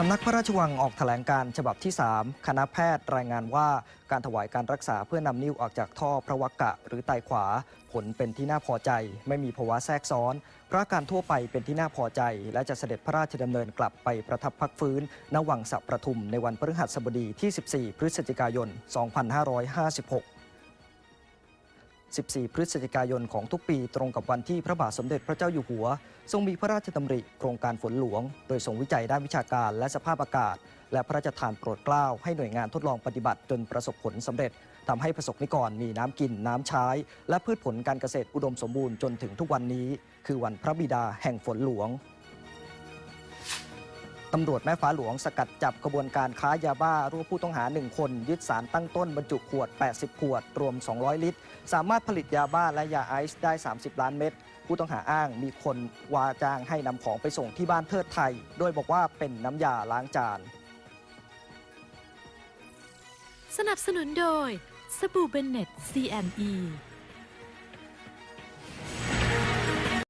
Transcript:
สำนักพระราชวังออกแถลงการฉบับที่ 3 คณะแพทย์รายงานว่าการถวายการรักษาเพื่อนำนิ้วออกจากท่อพระวักกะหรือไตขวา ผลเป็นที่น่าพอใจ ไม่มีภาวะแทรกซ้อนพราะการทั่วไปเป็นที่น่าพอใจ และจะเสด็จพระราชดำเนินกลับไปประทับพักฟื้นณวังสัประทุมในวันพฤหัสบดีที่ 14 พฤศจิกายน 2556 14 พฤศจิกายนของทุกปีตรงกับวันที่พระบาทสมเด็จพระเจ้าอยู่หัว ทรงมีพระราชดำริโครงการฝนหลวง โดยทรงวิจัยด้านวิชาการและสภาพอากาศ และพระราชทานโปรดเกล้าให้หน่วยงานทดลองปฏิบัติจนประสบผลสำเร็จทำให้ประสบนิกรมีน้ำกินน้ำใช้ และพืชผลการเกษตรอุดมสมบูรณ์จนถึงทุกวันนี้ คือวันพระบิดาแห่งฝนหลวง ตำรวจแม่ฟ้าหลวงสกัดจับขบวนการค้ายาบ้ารวบผู้ต้องหา 1 คน ยึดสารตั้งต้นบรรจุขวด 80 ขวด รวม 200 ลิตร สามารถผลิตยาบ้าและยาไอซ์ได้ 30 ล้านเม็ดผู้ต้องหาอ้างมีคนวาจ้างให้นำของไปส่งที่บ้านเทิดไทย โดยบอกว่าเป็นน้ำยาล้างจาน สนับสนุนโดยสบู่เบนเน็ต CNE